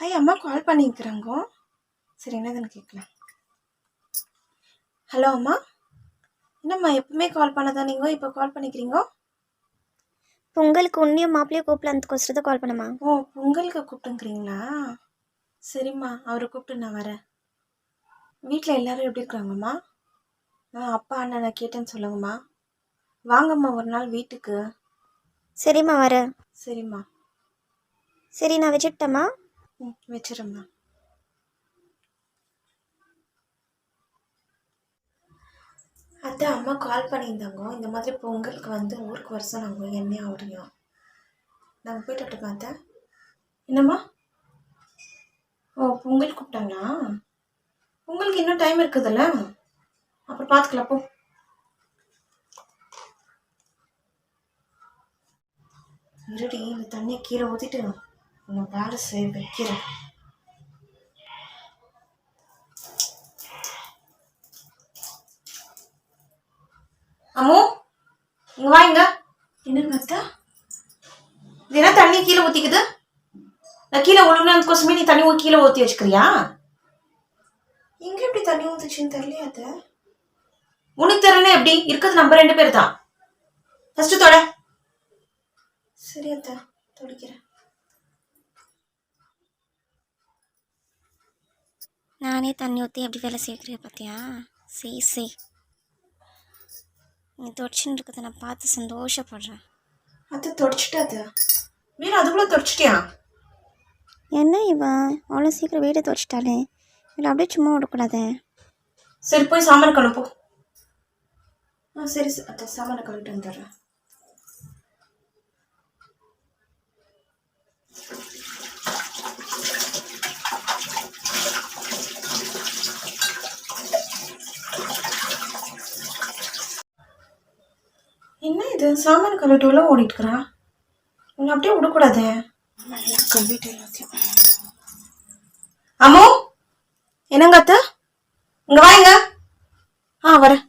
Hi அம்மா கால் பண்ணியிருக்கிறாங்க. சரி என்னதுன்னு கேட்கலாம். ஹலோ அம்மா. என்னம்மா எப்பவுமே கால் பண்ணதா நீங்கள் இப்போ கால் பண்ணிக்கிறீங்க பொங்கலுக்கு உன்னையும் மாப்பிள்ளையும் கூப்பிடலான்றதுக்கோசரம் தான் கால் பண்ணமா? ஓ பொங்கலுக்கு கூப்பிட்டுங்கிறீங்களா? சரிம்மா அவரை கூப்பிட்டு நான் வரேன். வீட்டில் எல்லாரும் எப்படி இருக்கிறாங்கம்மா ஆ அப்பா அண்ணனை கேட்டேன்னு சொல்லுங்கம்மா. வாங்கம்மா ஒரு நாள் வீட்டுக்கு. சரிம்மா வர சரிம்மா. சரி நான் வச்சுட்டேம்மா. ம் வச்சிடம்மா அத்தை அம்மா கால் பண்ணியிருந்தாங்க. இந்த மாதிரி பொங்கலுக்கு வந்து ஊருக்கு வர சொன்னாங்க. எண்ணெய் அவரையும். நாங்கள் போயிட்டு வரட்டுமா அத்தை? என்னம்மா? ஓ பொங்கல் கூப்பிட்டாங்களா? பொங்கலுக்கு இன்னும் டைம் இருக்குதுல்ல? அப்புறம் பார்த்துக்கலாம் போ. இருடி இந்த தண்ணியை கீழே ஊற்றிட்டு வேலை செய்ய வைக்கிறேன் அம்மு இங்க வா இங்க. என்னங்க அத்தா? என்ன தண்ணி கீழே ஊத்திக்குது? நான் கீழே ஒழுங்குனதுக்கோசமே நீ தண்ணி கீழே ஊற்றி வச்சுக்கிறியா? இங்க எப்படி தண்ணி ஊத்துச்சுன்னு தெரியலையா அத்தை. உனக்கு தெரியல எப்படி? இருக்கிறது நம்ம ரெண்டு பேர் தான் ஃபர்ஸ்ட் தொட. சரி அத்தா தொடிக்கிறேன். நானே தண்ணி ஊற்றி எப்படி வேலை செய்கிறேன் பார்த்தியா செய் செய். நீ தொடச்சின்னு இருக்கிறத நான் பார்த்து சந்தோஷப்படுறேன். அத்தை தொடச்சிட்டா அத்தை மீன் அதுக்குள்ள தொடச்சிட்டியா? என்ன இவன் அவ்வளோ சீக்கிரம் வீடை தொடச்சிட்டாலே இவளை அப்படியே சும்மா விடக்கூடாது. சரி போய் சாமான கழுப்பு ஆ சரி அத்தை சாமான கழுவிட்டு வந்துடுறேன் என்ன இது சாமான் கழுவிட்டு உள்ள ஓடிட்டு நீங்கள் உன்னை அப்படியே விடக்கூடாது. கழுவிட்டு எல்லாத்தையும் அம்மோ என்னங்க அத்த? இங்க வாங்க. ஆ வரேன்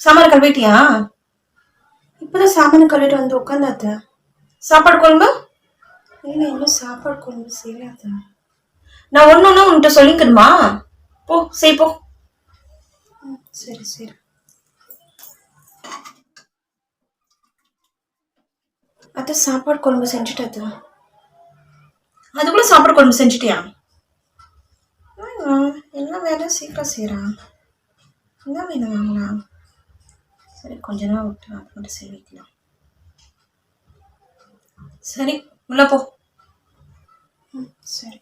சாமான கழுவிட்டியா? இப்போதான் சாமான கழுவிட்டு வந்து உட்காந்தாத்த சாப்பாடு குழம்பு? இல்லை இன்னும் சாப்பாடு குழம்பு செய்யலாத நான் ஒன்று ஒன்று உன்கிட்ட சொல்லிக்கணுமா? போ செய் போ. ம், சரி சரி. அத்தை சாப்பாடு குழம்பு செஞ்சுட்டு அத்தை. அதுக்குள்ள சாப்பாடு குழம்பு செஞ்சுட்டியா? எல்லா வேலையும் சீக்கிரம் செய்கிறான் என்ன வேணும் வாங்கலாம்? சரி கொஞ்ச நேரம் விட்டு அது மட்டும் சரி வைக்கலாம் சரி உள்ள போ. ம் சரி.